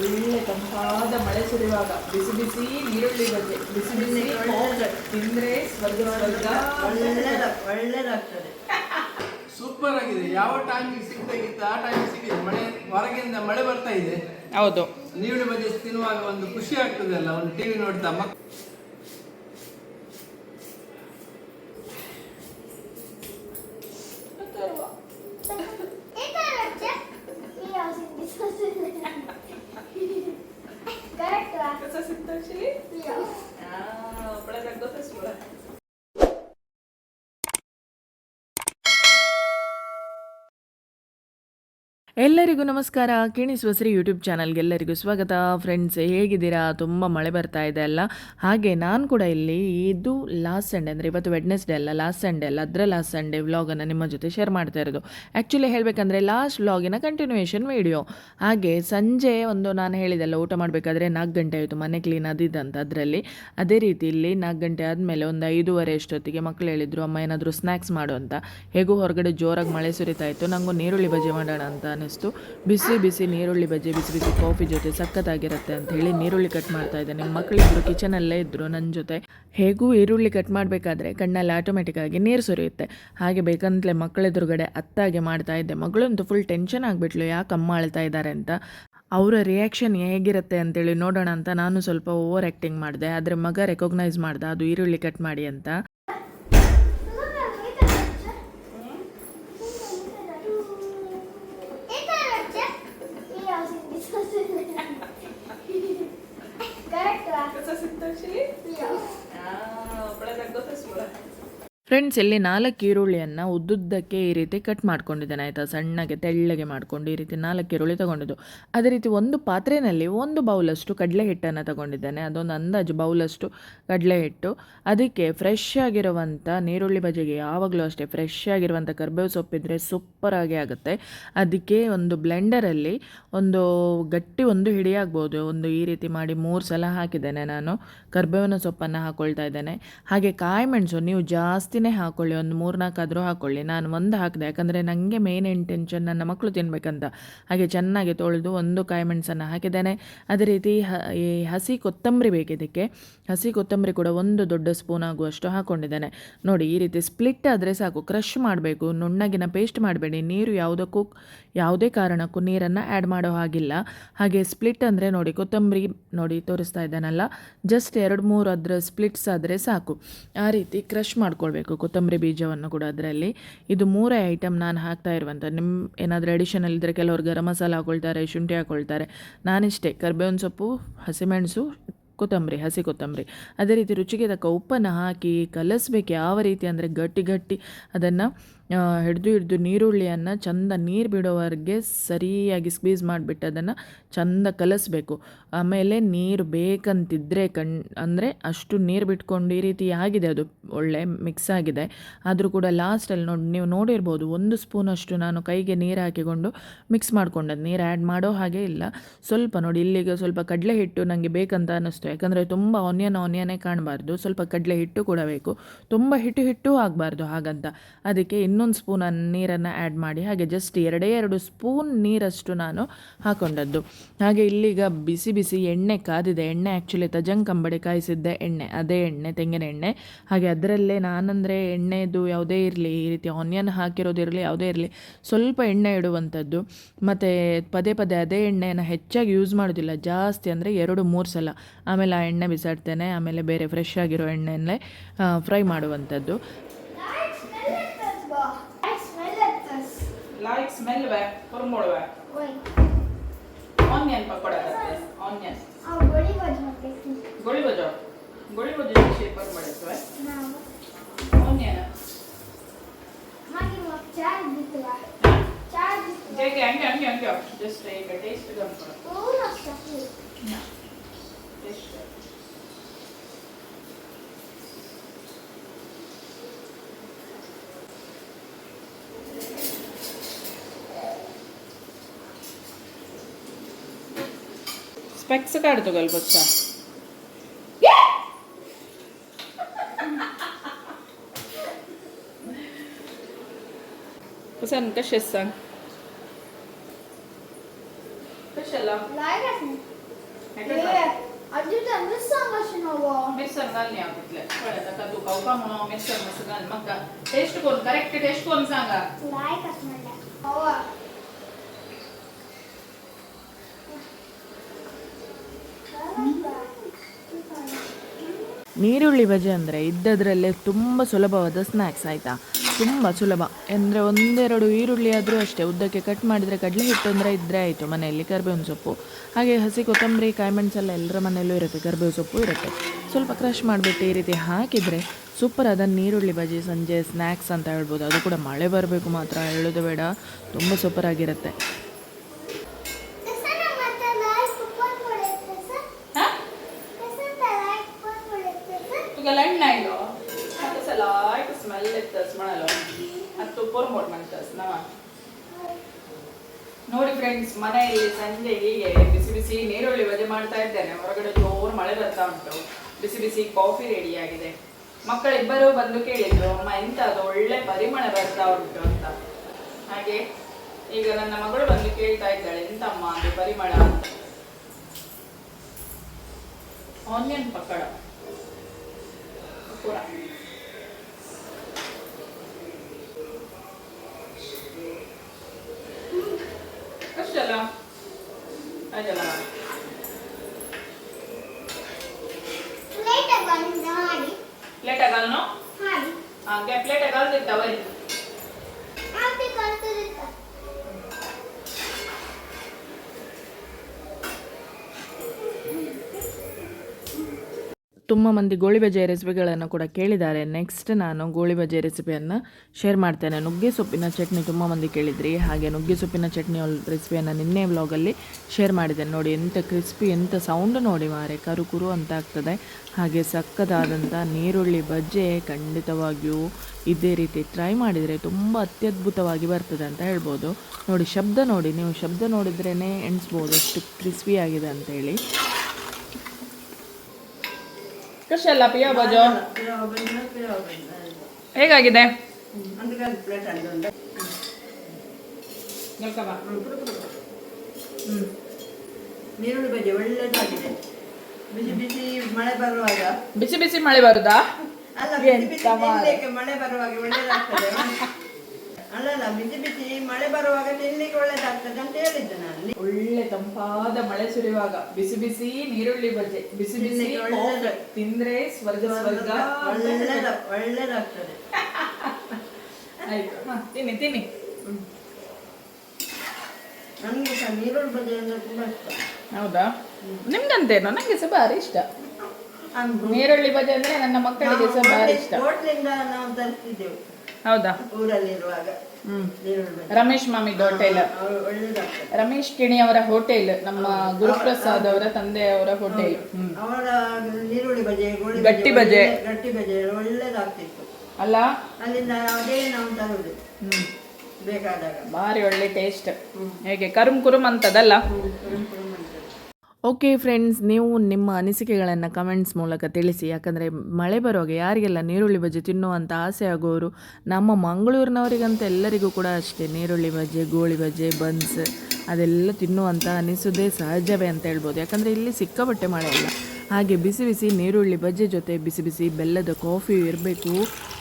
ಒಳ್ಳೆ ತಂಪಾದ ಮಳೆ ಸುರಿಯುವಾಗ ಬಿಸಿ ಬಿಸಿ ಈರುಳ್ಳಿ ಬಜ್ಜೆ ಬಿಸಿ ಬಿಸಿ ತಿಂದ್ರೆ ಸ್ವರ್ಗ ಸ್ವರ್ಗ. ಒಳ್ಳೆದ ಒಳ್ಳೆದಾಗ್ತದೆ. ಸೂಪರ್ ಆಗಿದೆ. ಯಾವ ಟೈಮಿಗೆ ಸಿಗ್ತಾಗಿತ್ತು ಆ ಟೈಮಿಗೆ ಸಿಗಿದೆ ಮಳೆ ಹೊರಗಿಂದ ಮಳೆ ಬರ್ತಾ ಇದೆ. ಹೌದು. ನೀರುಳ್ಳಿ ಬಗ್ಗೆ ತಿನ್ನುವಾಗ ಒಂದು ಖುಷಿ ಆಗ್ತದೆ ಅಲ್ಲ? ಒಂದು ಟಿವಿ ನೋಡ್ತಾ ಮಕ್ ಎಲ್ಲರಿಗೂ ನಮಸ್ಕಾರ. ಕಿಣಿಸುವಸರಿ ಯೂಟ್ಯೂಬ್ ಚಾನಲ್ಗೆ ಎಲ್ಲರಿಗೂ ಸ್ವಾಗತ. ಫ್ರೆಂಡ್ಸ್ ಹೇಗಿದ್ದೀರಾ? ತುಂಬ ಮಳೆ ಬರ್ತಾ ಇದೆ ಅಲ್ಲ? ಹಾಗೆ ನಾನು ಕೂಡ ಇಲ್ಲಿ ಇದು ಲಾಸ್ಟ್ ಸಂಡೇ ಅಂದರೆ ಇವತ್ತು ವೆಡ್ನೆಸ್ಡೇ ಅಲ್ಲ ಲಾಸ್ಟ್ ಸಂಡೇ ಅಲ್ಲ, ಅದರ ಲಾಸ್ಟ್ ಸಂಡೇ ವ್ಲಾಗನ್ನು ನಿಮ್ಮ ಜೊತೆ ಶೇರ್ ಮಾಡ್ತಾ ಇರೋದು. ಆ್ಯಕ್ಚುಲಿ ಹೇಳಬೇಕಂದ್ರೆ ಲಾಸ್ಟ್ ವ್ಲಾಗಿನ ಕಂಟಿನ್ಯೂಯೇಷನ್ ವೀಡಿಯೋ ಹಾಗೆ ಸಂಜೆ ಒಂದು ನಾನು ಹೇಳಿದೆಲ್ಲ ಊಟ ಮಾಡಬೇಕಾದ್ರೆ ನಾಲ್ಕು ಗಂಟೆ ಆಯಿತು, ಮನೆ ಕ್ಲೀನ್ ಅದಿದ್ದಂತ ಅದರಲ್ಲಿ. ಅದೇ ರೀತಿ ಇಲ್ಲಿ ನಾಲ್ಕು ಗಂಟೆ ಆದಮೇಲೆ ಒಂದು ಐದೂವರೆ ಅಷ್ಟೊತ್ತಿಗೆ ಮಕ್ಕಳು ಹೇಳಿದರು, ಅಮ್ಮ ಏನಾದರೂ ಸ್ನ್ಯಾಕ್ಸ್ ಮಾಡು ಅಂತ. ಹೇಗೂ ಹೊರಗಡೆ ಜೋರಾಗಿ ಮಳೆ ಸುರಿತಾ ಇತ್ತು ನನಗೂ ನೀರುಳ್ಳಿ ಬಜೆ ಮಾಡೋಣ ಅಂತ ಅನ್ನಿಸ್ತು ಬಿಸಿ ಬಿಸಿ ನೀರುಳ್ಳಿ ಬಜ್ಜಿ, ಬಿಸಿ ಬಿಸಿ ಕಾಫಿ ಜೊತೆ ಸಖತ್ತಾಗಿರುತ್ತೆ ಅಂತ ಹೇಳಿ ನೀರುಳ್ಳಿ ಕಟ್ ಮಾಡ್ತಾ ಇದ್ದೆ ನಿಮ್ಮ ಮಕ್ಕಳಿದ್ರು ಕಿಚನಲ್ಲೇ ಇದ್ದರು ನನ್ನ ಜೊತೆ. ಹೇಗೂ ಈರುಳ್ಳಿ ಕಟ್ ಮಾಡಬೇಕಾದ್ರೆ ಕಣ್ಣಲ್ಲಿ ಆಟೋಮೆಟಿಕ್ ಆಗಿ ನೀರು ಸುರಿಯುತ್ತೆ. ಹಾಗೆ ಬೇಕಂತಲೇ ಮಕ್ಕಳೆದುರುಗಡೆ ಅತ್ತಾಗೆ ಮಾಡ್ತಾ ಇದ್ದೆ. ಮಗಳಂತೂ ಫುಲ್ ಟೆನ್ಷನ್ ಆಗಿಬಿಟ್ಲು. ಯಾಕೆ ಅಮ್ಮ ಅಳ್ತಾ ಇದ್ದಾರೆ ಅಂತ. ಅವರ ರಿಯಾಕ್ಷನ್ ಹೇಗಿರುತ್ತೆ ಅಂತೇಳಿ ನೋಡೋಣ ಅಂತ ನಾನು ಸ್ವಲ್ಪ ಓವರ್ ಆ್ಯಕ್ಟಿಂಗ್ ಮಾಡಿದೆ. ಆದರೆ ಮಗ ರೆಕಗ್ನೈಸ್ ಮಾಡ್ದೆ, ಅದು ಈರುಳ್ಳಿ ಕಟ್ ಮಾಡಿ ಅಂತ. ಫ್ರೆಂಡ್ಸ್ ಇಲ್ಲಿ ನಾಲ್ಕು ಈರುಳ್ಳಿಯನ್ನು ಉದ್ದುದ್ದಕ್ಕೆ ಈ ರೀತಿ ಕಟ್ ಮಾಡ್ಕೊಂಡಿದ್ದೇನೆ. ಆಯಿತಾ? ಸಣ್ಣಗೆ, ತೆಳ್ಳಗೆ ಮಾಡಿಕೊಂಡು ಈ ರೀತಿ ನಾಲ್ಕು ಈರುಳ್ಳಿ ತಗೊಂಡಿದ್ದು. ಅದೇ ರೀತಿ ಒಂದು ಪಾತ್ರೆಯಲ್ಲಿ ಒಂದು ಬೌಲಷ್ಟು ಕಡಲೆ ಹಿಟ್ಟನ್ನು ತಗೊಂಡಿದ್ದೇನೆ. ಅದೊಂದು ಅಂದಾಜು ಬೌಲಷ್ಟು ಕಡಲೆ ಹಿಟ್ಟು ಅದಕ್ಕೆ ಫ್ರೆಶ್ ಆಗಿರುವಂಥ ನೀರುಳ್ಳಿ ಬಜೆಗೆ ಯಾವಾಗಲೂ ಅಷ್ಟೇ ಫ್ರೆಶ್ ಆಗಿರುವಂಥ ಕರ್ಬೇವು ಸೊಪ್ಪಿದ್ರೆ ಸೂಪರಾಗಿ ಆಗುತ್ತೆ. ಅದಕ್ಕೆ ಒಂದು ಬ್ಲೆಂಡರಲ್ಲಿ ಒಂದು ಗಟ್ಟಿ ಒಂದು ಹಿಡಿಯಾಗ್ಬೋದು ಒಂದು ಈ ರೀತಿ ಮಾಡಿ ಮೂರು ಸಲ ಹಾಕಿದ್ದೇನೆ ನಾನು. ಕರ್ಬೇವಿನ ಸೊಪ್ಪನ್ನು ಹಾಕ್ಕೊಳ್ತಾ ಇದ್ದೇನೆ. ಹಾಗೆ ಕಾಯಿ ಮೆಣಸು ನೀವು ಜಾಸ್ತಿನೇ ಹಾಕೊಳ್ಳಿ, ಒಂದು ಮೂರ್ನಾಲ್ಕಾದರೂ ಹಾಕೊಳ್ಳಿ. ನಾನು ಒಂದು ಹಾಕಿದೆ, ಯಾಕಂದರೆ ನನಗೆ ಮೇನ್ ಇಂಟೆನ್ಷನ್ ನನ್ನ ಮಕ್ಕಳು ತಿನ್ನಬೇಕಂತ ಹಾಗೆ ಚೆನ್ನಾಗಿ ತೊಳೆದು ಒಂದು ಕಾಯಿ ಮೆಣಸನ್ನು ಹಾಕಿದ್ದೇನೆ. ಅದೇ ರೀತಿ ಈ ಹಸಿ ಕೊತ್ತಂಬರಿ ಬೇಕಿದ್ದಕ್ಕೆ ಹಸಿ ಕೊತ್ತಂಬರಿ ಕೂಡ ಒಂದು ದೊಡ್ಡ ಸ್ಪೂನ್ ಆಗುವಷ್ಟು ಹಾಕ್ಕೊಂಡಿದ್ದೇನೆ ನೋಡಿ, ಈ ರೀತಿ ಸ್ಪ್ಲಿಟ್ ಆದರೆ ಸಾಕು. ಕ್ರಷ್ ಮಾಡಬೇಕು. ನುಣ್ಣಗಿನ ಪೇಸ್ಟ್ ಮಾಡಬೇಡಿ. ನೀರು ಯಾವುದಕ್ಕೂ, ಯಾವುದೇ ಕಾರಣಕ್ಕೂ ನೀರನ್ನು ಆ್ಯಡ್ ಮಾಡೋ ಹಾಗಿಲ್ಲ. ಹಾಗೆ ಸ್ಪ್ಲಿಟ್ ಅಂದರೆ ನೋಡಿ, ಕೊತ್ತಂಬರಿ ನೋಡಿ, ತೋರಿಸ್ತಾ ಇದ್ದಾನಲ್ಲ. ಜಸ್ಟ್ ಎರಡು ಮೂರು ಅದರ ಸ್ಪ್ಲಿಟ್ಸ್ ಆದರೆ ಸಾಕು. ಆ ರೀತಿ ಕ್ರಷ್ ಮಾಡ್ಕೊಳ್ಬೇಕು. ಕೊತ್ತಂಬರಿ ಬೀಜವನ್ನು ಕೂಡ ಅದರಲ್ಲಿ. ಇದು ಮೂರೇ ಐಟಮ್ ನಾನು ಹಾಕ್ತಾ ಇರುವಂಥ ನಿಮ್ಮ ಏನಾದರೂ ಅಡಿಷನಲ್ ಇದ್ದರೆ ಕೆಲವರು ಗರಂ ಮಸಾಲ ಹಾಕೊಳ್ತಾರೆ, ಶುಂಠಿ ಹಾಕೊಳ್ತಾರೆ. ನಾನಿಷ್ಟೇ. ಕರ್ಬೇವಿನ ಸೊಪ್ಪು, ಹಸಿಮೆಣಸು, ಕೊತ್ತಂಬರಿ, ಹಸಿ ಕೊತ್ತಂಬರಿ. ಅದೇ ರೀತಿ ರುಚಿಗೆ ತಕ್ಕ ಉಪ್ಪನ್ನು ಹಾಕಿ ಕಲಸ್ಬೇಕು. ಯಾವ ರೀತಿ ಅಂದರೆ ಗಟ್ಟಿ ಗಟ್ಟಿ ಅದನ್ನು ಹಿಡಿದು ಹಿಡಿದು ನೀರುಳ್ಳಿಯನ್ನು ಚಂದ ನೀರು ಬಿಡೋವರೆಗೆ ಸರಿಯಾಗಿ ಸ್ಕ್ವೀಸ್ ಮಾಡಿಬಿಟ್ಟು ಅದನ್ನು ಚಂದ ಕಲಸಬೇಕು. ಆಮೇಲೆ ನೀರು ಬೇಕಂತಿದ್ದರೆ ಕಣ್, ಅಂದರೆ ಅಷ್ಟು ನೀರು ಬಿಟ್ಕೊಂಡು ಈ ರೀತಿ ಆಗಿದೆ ಅದು, ಒಳ್ಳೆ ಮಿಕ್ಸ್ ಆಗಿದೆ. ಆದರೂ ಕೂಡ ಲಾಸ್ಟಲ್ಲಿ ನೋಡಿ, ನೀವು ನೋಡಿರ್ಬೋದು ಒಂದು ಸ್ಪೂನಷ್ಟು ನಾನು ಕೈಗೆ ನೀರು ಹಾಕಿಕೊಂಡು ಮಿಕ್ಸ್ ಮಾಡ್ಕೊಂಡದ್ದು ನೀರು ಆ್ಯಡ್ ಮಾಡೋ ಹಾಗೆ ಇಲ್ಲ. ಸ್ವಲ್ಪ ನೋಡಿ, ಇಲ್ಲಿಗೆ ಸ್ವಲ್ಪ ಕಡಲೆ ಹಿಟ್ಟು ನನಗೆ ಬೇಕಂತ ಅನ್ನಿಸ್ತು. ಯಾಕಂದರೆ ತುಂಬ ಆನಿಯನ್ ಆನಿಯನೇ ಕಾಣಬಾರ್ದು. ಸ್ವಲ್ಪ ಕಡಲೆ ಹಿಟ್ಟು ಕೂಡ ಬೇಕು. ತುಂಬ ಹಿಟ್ಟು ಹಿಟ್ಟು ಆಗಬಾರ್ದು ಹಾಗಂತ. ಅದಕ್ಕೆ ಇನ್ನೊಂದು ಸ್ಪೂನ್ ನೀರನ್ನು ಆ್ಯಡ್ ಮಾಡಿ, ಹಾಗೆ ಜಸ್ಟ್ ಎರಡೇ ಎರಡು ಸ್ಪೂನ್ ನೀರಷ್ಟು ನಾನು ಹಾಕೊಂಡದ್ದು. ಹಾಗೆ ಇಲ್ಲಿಗ ಬಿಸಿ ಬಿಸಿ ಎಣ್ಣೆ ಕಾದಿದೆ. ಎಣ್ಣೆ ಆ್ಯಕ್ಚುಲಿ ತಜಂಕಂಬಡಿ ಕಾಯಿಸಿದ್ದೆ ಎಣ್ಣೆ, ಅದೇ ಎಣ್ಣೆ, ತೆಂಗಿನ ಎಣ್ಣೆ. ಹಾಗೆ ಅದರಲ್ಲೇ ನಾನಂದರೆ ಎಣ್ಣೆದು ಯಾವುದೇ ಇರಲಿ, ಈ ರೀತಿ ಆನಿಯನ್ ಹಾಕಿರೋದಿರಲಿ ಯಾವುದೇ ಇರಲಿ, ಸ್ವಲ್ಪ ಎಣ್ಣೆ ಇಡುವಂಥದ್ದು. ಮತ್ತು ಪದೇ ಪದೇ ಅದೇ ಎಣ್ಣೆಯನ್ನು ಹೆಚ್ಚಾಗಿ ಯೂಸ್ ಮಾಡೋದಿಲ್ಲ. ಜಾಸ್ತಿ ಅಂದರೆ ಎರಡು, ಮೂರು ಸಲ. ಆಮೇಲೆ ಆ ಎಣ್ಣೆ ಬಿಸಾಡ್ತೇನೆ. ಆಮೇಲೆ ಬೇರೆ ಫ್ರೆಶ್ ಆಗಿರೋ ಎಣ್ಣೆಯಲ್ಲೇ ಫ್ರೈ ಮಾಡುವಂಥದ್ದು. Like smell beh, formolo beh. Onion pakoda onion goli baje goli baje shape ಮಾಡಿದ್ವಿ ಆನಿಯನ್ ಹೇಗೆ ಹಂಗೆ ಹಂಗೆ ಹಂಗೆ ಜಸ್ಟ್ ಈಗ ಟೇಸ್ಟ್ ಗಂಟು ಟೇಸ್ಟ್ स्पेक्स काढतो गलबच्चा कसं कसे सांग कशाला मिक्सर घालणे आपल्या कळत का तू खाऊ का म्हणून मिक्सर मस्त घाल मग टेस्ट कोण करेक्ट टेस्ट कोण सांगा ನೀರುಳ್ಳಿ ಬಜೆ ಅಂದರೆ ಇದ್ದದರಲ್ಲೇ ತುಂಬ ಸುಲಭವಾದ ಸ್ನ್ಯಾಕ್ಸ್ ಆಯಿತಾ? ತುಂಬ ಸುಲಭ. ಅಂದರೆ ಒಂದೆರಡು ಈರುಳ್ಳಿ ಆದರೂ ಅಷ್ಟೇ. ಉದ್ದಕ್ಕೆ ಕಟ್ ಮಾಡಿದರೆ ಕಡಲೆ ಹಿಟ್ಟು ಅಂದರೆ ಇದ್ದರೆ ಆಯಿತು ಮನೆಯಲ್ಲಿ ಕರ್ಬೇವಿನ ಸೊಪ್ಪು. ಹಾಗೆ ಹಸಿ ಕೊತ್ತಂಬರಿ ಕಾಯಿಮೆಣ್ಸೆಲ್ಲ ಎಲ್ಲರ ಮನೆಯಲ್ಲೂ ಇರುತ್ತೆ. ಕರ್ಬೇವು ಸೊಪ್ಪು ಇರುತ್ತೆ. ಸ್ವಲ್ಪ ಕ್ರಷ್ ಮಾಡಿಬಿಟ್ಟು ಈ ರೀತಿ ಹಾಕಿದರೆ ಸೂಪರ್ ಆದ ನೀರುಳ್ಳಿ ಬಜೆ, ಸಂಜೆ ಸ್ನ್ಯಾಕ್ಸ್ ಅಂತ ಹೇಳ್ಬೋದು. ಅದು ಕೂಡ ಮಳೆ ಬರಬೇಕು ಮಾತ್ರ. ಹೇಳೋದು ಬೇಡ. ತುಂಬ ಸೂಪರ್ ಅಲ್ಲೆತ್ತಸ್ ಮಾಡಲ್ಲ. ಮತ್ತು ಪೊರ್ಮೋಟ್ ಮಾಡ್ತಸ್ ನಾವ. ನೋಡಿ ಫ್ರೆಂಡ್ಸ್ ಮನೆಯಲ್ಲಿ ಸಂಜೆ ಹೀಗೆ ಬಿಸಿ ಬಿಸಿ ನೀರುಳ್ಳಿ ವಜೆ ಮಾಡ್ತಾ ಇದ್ದೇನೆ. ಹೊರಗಡೆ ಜೋರು ಮಳೆ ಬರ್ತಾ ಉಂಟು. ಬಿಸಿ ಬಿಸಿ ಕಾಫಿ ರೆಡಿ ಆಗಿದೆ. ಮಕ್ಕಳಿಬ್ಬರೂ ಬಂದು ಕೇಳಿದ್ರು, ಅಮ್ಮ ಎಂತ ಅದು ಒಳ್ಳೆ ಪರಿಮಳ ಬರ್ತಾ ಉಂಟು ಅಂತ. ಹಾಗೆ ಈಗ ನನ್ನ ಮಗಳು ಬಂದು ಕೇಳ್ತಾ ಇದ್ದಾಳೆ ಎಂತ ಅಮ್ಮ ಅದು ಪರಿಮಳ ಅಂತ? ಆನಿಯನ್ ಪಕ್ಕಳ ಪೂರ ಅದಲ್ಲ ಲೇಟ್ ಬಂದ ಮಾಡಿ ಪ್ಲೇಟ್ ಆಗಲ್ನು ಮಾಡಿ ಹಾಗೆ ಪ್ಲೇಟ್ ಆಗಲ್ದಿತ್ತ ತುಂಬ ಮಂದಿ ಗೋಳಿ ಬಜೆ ರೆಸಿಪಿಗಳನ್ನು ಕೂಡ ಕೇಳಿದ್ದಾರೆ. ನೆಕ್ಸ್ಟ್ ನಾನು ಗೋಳಿಬಜೆ ರೆಸಿಪಿಯನ್ನು ಶೇರ್ ಮಾಡ್ತೇನೆ. ನುಗ್ಗೆ ಸೊಪ್ಪಿನ ಚಟ್ನಿ ತುಂಬ ಮಂದಿ ಕೇಳಿದ್ರಿ. ಹಾಗೆ ನುಗ್ಗೆ ಸೊಪ್ಪಿನ ಚಟ್ನಿ ರೆಸಿಪಿಯನ್ನು ನಿನ್ನೆ ವ್ಲಾಗಲ್ಲಿ ಶೇರ್ ಮಾಡಿದ್ದೇನೆ. ನೋಡಿ ಎಂಥ ಕ್ರಿಸ್ಪಿ ಎಂಥ ಸೌಂಡ್ ನೋಡಿ ಮಾರೆ. ಕರು ಕುರು ಅಂತ ಆಗ್ತದೆ. ಹಾಗೆ ಸಕ್ಕದಾದಂಥ ನೀರುಳ್ಳಿ ಬಜ್ಜೆ ಖಂಡಿತವಾಗಿಯೂ ಇದೇ ರೀತಿ ಟ್ರೈ ಮಾಡಿದರೆ ತುಂಬ ಅತ್ಯದ್ಭುತವಾಗಿ ಬರ್ತದೆ ಅಂತ ಹೇಳ್ಬೋದು. ನೋಡಿ ಶಬ್ದ ನೋಡಿ. ನೀವು ಶಬ್ದ ನೋಡಿದ್ರೇ ಎಣಿಸ್ಬೋದು. ಎಷ್ಟು ಕ್ರಿಸ್ಪಿಯಾಗಿದೆ ಅಂತೇಳಿ ಕೃಷೆಲ್ಲ ಪಿಯೋಬಜು ಹೇಗಾಗಿದೆ? ನೀರುಳ್ಳಿ ಬಜ್ಜಿ ಒಳ್ಳೆದಾಗಿದೆ. ಬಿಸಿ ಬಿಸಿ ಮಳೆ ಬರುವಾಗ. ಬಿಸಿ ಬಿಸಿ ಮಳೆ ಬರುದಾ? ಅಲ್ಲ ಮಳೆ ಬರುವಾಗ ಒಳ್ಳೆದಾಗ್ತದೆ. ಅಲ್ಲಲ್ಲ ಬಿಸಿ ಬಿಸಿ ಮಳೆ ಬರುವಾಗ ತಿನ್ಲಿಕ್ಕೆ ಒಳ್ಳೇದಾಗ್ತದೆ ಅಂತ ಹೇಳಿದ್ದೆ ನಾನು. ಒಳ್ಳೆ ತಂಪಾದ ಮಳೆ ಸುರಿಯುವಾಗ ಬಿಸಿ ಬಿಸಿ ನೀರುಳ್ಳಿ ಬಜೆ ಬಿಸಿ ಬಿಸಿ ಒಳ್ಳೆದ. ತಿಂದ್ರೆ ಸ್ವರ್ಗ ಸ್ವರ್ಗ ಒಳ್ಳೆದ ಒಳ್ಳೇದಾಗ್ತದೆ. ಆಯ್ತು ಹ, ತಿನ್ನಿ ತಿನ್ನಿ. ನನಗೆ ಸಹ ನೀರುಳ್ಳಿ ಬಜೆ ಅಂದ್ರೆ ತುಂಬಾ ಇಷ್ಟ. ಹೌದಾ? ನಿಮ್ಗಂತೇನೋ ನಂಗೆ ಸಹ ಭಾರಿ ಇಷ್ಟ. ನೀರುಳ್ಳಿ ಬಜೆ ಅಂದ್ರೆ ನನ್ನ ಮಕ್ಕಳಿಗೆ ಸಹ ಭಾರಿ ಇಷ್ಟ. ಹೋಟ್ಲಿಂದ ನಾವು ತರಿಸ್ತಿದ್ದೆವು ಹೌದಾ? ಊರಲ್ಲಿರುವಾಗ ರಮೇಶ್ ಮಾಮಿ ಹೋಟೆಲ್ ಅವ್ರು ರಮೇಶ್ ಕಿಣಿ ಅವರ ಹೋಟೆಲ್ ನಮ್ಮ ಗುರುಪ್ರಸಾದ್ ಅವರ ತಂದೆಯವರ ಹೋಟೆಲ್. ಹ್ಮ್. ಅವರ ನೀರುಳ್ಳಿ ಬಜೆ ಗಟ್ಟಿ ಬಜೆ. ಗಟ್ಟಿ ಬಜೆ ಒಳ್ಳೇದಾಗ್ತಿತ್ತು. ಅಲ್ಲ? ಅಲ್ಲಿಂದ ಅದೇ ನಾವು ತರುದು. ಬೇಕಾದಾಗ. ಭಾರಿ ಒಳ್ಳೆ ಟೇಸ್ಟ್ ಹೇಗೆ? ಕರುಮ್ ಕುರುಮ್ ಅಂತದಲ್ಲ? ಓಕೆ ಫ್ರೆಂಡ್ಸ್ ನೀವು ನಿಮ್ಮ ಅನಿಸಿಕೆಗಳನ್ನು ಕಮೆಂಟ್ಸ್ ಮೂಲಕ ತಿಳಿಸಿ. ಯಾಕಂದರೆ ಮಳೆ ಬರುವಾಗ ಯಾರಿಗೆಲ್ಲ ನೀರುಳ್ಳಿ ಬಜ್ಜಿ ತಿನ್ನುವಂಥ ಆಸೆ ಆಗೋರು ನಮ್ಮ ಮಂಗಳೂರಿನವರಿಗಂತ ಎಲ್ಲರಿಗೂ ಕೂಡ ಅಷ್ಟೇ. ನೀರುಳ್ಳಿ ಬಜ್ಜೆ, ಗೋಳಿ ಬಜ್ಜೆ, ಬನ್ಸ್ ಅದೆಲ್ಲ ತಿನ್ನುವಂಥ ಅನಿಸೋದೇ ಸಹಜವೇ ಅಂತ ಹೇಳ್ಬೋದು. ಯಾಕಂದರೆ ಇಲ್ಲಿ ಸಿಕ್ಕಾಪಟ್ಟೆ ಮಳೆ ಇಲ್ಲ ಹಾಗೆ ಬಿಸಿ ಬಿಸಿ ನೀರುಳ್ಳಿ ಬಜ್ಜೆ ಜೊತೆ ಬಿಸಿ ಬಿಸಿ ಬೆಲ್ಲದ ಕಾಫಿ ಇರಬೇಕು.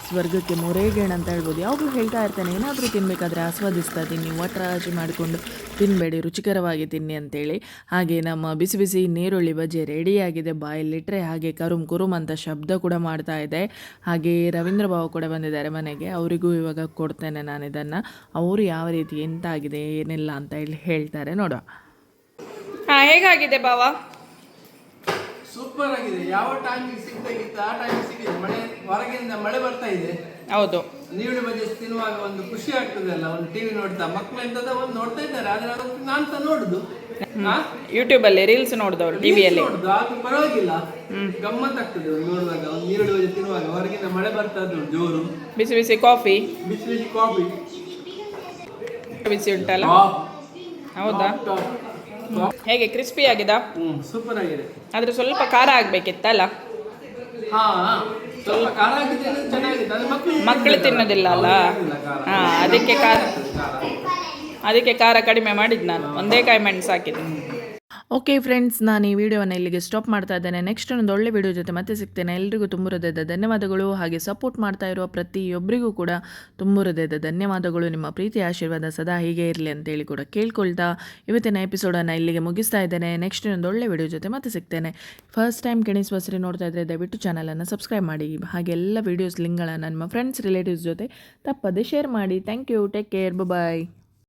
ಸ್ವರ್ಗಕ್ಕೆ ಮೊರೆಗೇಣ ಅಂತ ಹೇಳ್ಬೋದು. ಯಾವಾಗಲೂ ಹೇಳ್ತಾ ಇರ್ತೇನೆ, ಏನಾದರೂ ತಿನ್ನಬೇಕಾದ್ರೆ ಆಸ್ವಾದಿಸ್ತಾ ತಿನ್ನಿ ಒಟ್ಟರಾಜಿ ಮಾಡಿಕೊಂಡು ತಿನ್ನಬೇಡಿ ರುಚಿಕರವಾಗಿ ತಿನ್ನಿ ಅಂತೇಳಿ. ಹಾಗೆ ನಮ್ಮ ಬಿಸಿ ಬಿಸಿ ನೀರುಳ್ಳಿ ಬಜ್ಜೆ ರೆಡಿಯಾಗಿದೆ. ಬಾಯಲ್ಲಿಟ್ಟರೆ ಹಾಗೆ ಕರುಮ್ ಕುರುಮ್ ಅಂತ ಶಬ್ದ ಕೂಡ ಮಾಡ್ತಾ ಇದೆ. ಹಾಗೆ ರವೀಂದ್ರ ಬಾಬು ಕೂಡ ಬಂದಿದ್ದಾರೆ ಮನೆಗೆ. ಅವರಿಗೂ ಇವಾಗ ಕೊಡ್ತೇನೆ ನಾನು ಇದನ್ನು. ಅವರು ಯಾವ ರೀತಿ ಎಂತಾಗಿದೆ, ಏನಿಲ್ಲ ಅಂತ ಹೇಳಿ ಹೇಳ್ತಾರೆ. ನೋಡುವ. ಹಾ, ಹೇಗಾಗಿದೆ ಬಾವ? ಸೂಪರ್ ಆಗಿದೆ. ಯಾವ ಟೈಮಿಗೆ ಸಿಗ್ಬೇಕಿತ್ತು ಆ ಟೈಮಿಗೆ ಸಿಗಿದೆ ಮಳೆ ಹೊರಗಿಂದ ಮಳೆ ಬರ್ತಾ ಇದೆ. ಹೌದು. ನೀರು ಬಜೆ ತಿನ್ನುವಾಗ ಒಂದು ಖುಷಿ ಆಗ್ತದೆ ಅಲ್ಲ? ಒಂದು ಟಿವಿ ನೋಡ್ತಾ ಮಕ್ಕಳು ಎಂತದ ಒಂದು ನೋಡ್ತಾ ಇದ್ದಾರೆ. ಆದ್ರೆ ಅದಕ್ಕೆ ನಾನು ಸಹ ನೋಡುದು? ಯೂಟ್ಯೂಬ್ ಅಲ್ಲಿ ರೀಲ್ಸ್ ನೋಡಿದವರು ಟಿವಿಯಲ್ಲಿ ನೋಡುದು. ಅದು ಪರವಾಗಿಲ್ಲ. ಗಮ್ಮತ್ ಆಗ್ತದೆ ನೋಡುವಾಗ. ಒಂದು ನೀರುಳ್ಳಿ ಬಜೆ ತಿನ್ನುವಾಗ. ಹೊರಗಿಂದ ಮಳೆ ಬರ್ತಾ ಇದ್ದು ಜೋರು. ಬಿಸಿ ಬಿಸಿ ಕಾಫಿ ಬಿಸಿ ಬಿಸಿ ಕಾಫಿ ಬಿಸಿ ಉಂಟಲ್ಲ? ಹೌದಾ? ಹೇಗೆ ಕ್ರಿಸ್ಪಿ ಆಗಿದ? ಹ್ಮ್ ಸೂಪರ್ ಆಗಿದೆ. ಆದ್ರೆ ಸ್ವಲ್ಪ ಖಾರ ಆಗ್ಬೇಕಿತ್ತಲ್ಲ? ಹಾ ಹಾ. ಸ್ವಲ್ಪ ಖಾರ ಆಗಿದೆ ಅಂದ್ರೆ ಚೆನ್ನಾಗಿದೆ ಅದು ಮಕ್ಕಳು ಮಕ್ಕಳು ತಿನ್ನೋದಿಲ್ಲ ಅಲ್ಲ? ಹಾ ಅದಕ್ಕೆ ಖಾರ. ಅದಕ್ಕೆ ಖಾರ ಕಡಿಮೆ ಮಾಡಿದ್ ನಾನು. ಒಂದೇ ಕಾಯಿ ಮೆಣಸು ಹಾಕಿದ್ದು. ಓಕೆ ಫ್ರೆಂಡ್ಸ್ ನಾನು ಈ ವಿಡಿಯೋವನ್ನು ಇಲ್ಲಿಗೆ ಸ್ಟಾಪ್ ಮಾಡ್ತಾ ಇದ್ದೇನೆ. ನೆಕ್ಸ್ಟ್ ಒಂದು ಒಳ್ಳೆ ವಿಡಿಯೋ ಜೊತೆ ಮತ್ತೆ ಸಿಗ್ತೇನೆ. ಎಲ್ರಿಗೂ ತುಂಬ ಹೃದಯದ ಧನ್ಯವಾದಗಳು. ಹಾಗೆ ಸಪೋರ್ಟ್ ಮಾಡ್ತಾ ಇರುವ ಪ್ರತಿಯೊಬ್ಬರಿಗೂ ಕೂಡ ತುಂಬ ಹೃದಯದ ಧನ್ಯವಾದಗಳು. ನಿಮ್ಮ ಪ್ರೀತಿ ಆಶೀರ್ವಾದ ಸದಾ ಹೀಗೆ ಇರಲಿ ಅಂತೇಳಿ ಕೂಡ ಕೇಳ್ಕೊಳ್ತಾ ಇವತ್ತಿನ ಎಪಿಸೋಡನ್ನು ಇಲ್ಲಿಗೆ ಮುಗಿಸ್ತಾ ಇದ್ದೇನೆ. ನೆಕ್ಸ್ಟ್ ಒಂದು ಒಳ್ಳೆ ವಿಡಿಯೋ ಜೊತೆ ಮತ್ತೆ ಸಿಗ್ತೇನೆ. ಫಸ್ಟ್ ಟೈಮ್ ಕೆಣಿಸ್ ಸರಿ ನೋಡ್ತಾ ಇದ್ದರೆ ದಯವಿಟ್ಟು ಚಾನಲನ್ನು ಸಬ್ಸ್ಕ್ರೈಬ್ ಮಾಡಿ. ಹಾಗೆ ಎಲ್ಲ ವೀಡಿಯೋಸ್ ಲಿಂಕ್ಗಳನ್ನು ನಿಮ್ಮ ಫ್ರೆಂಡ್ಸ್ ರಿಲೇಟಿವ್ಸ್ ಜೊತೆ ತಪ್ಪದೆ ಶೇರ್ ಮಾಡಿ. Thank you take care bye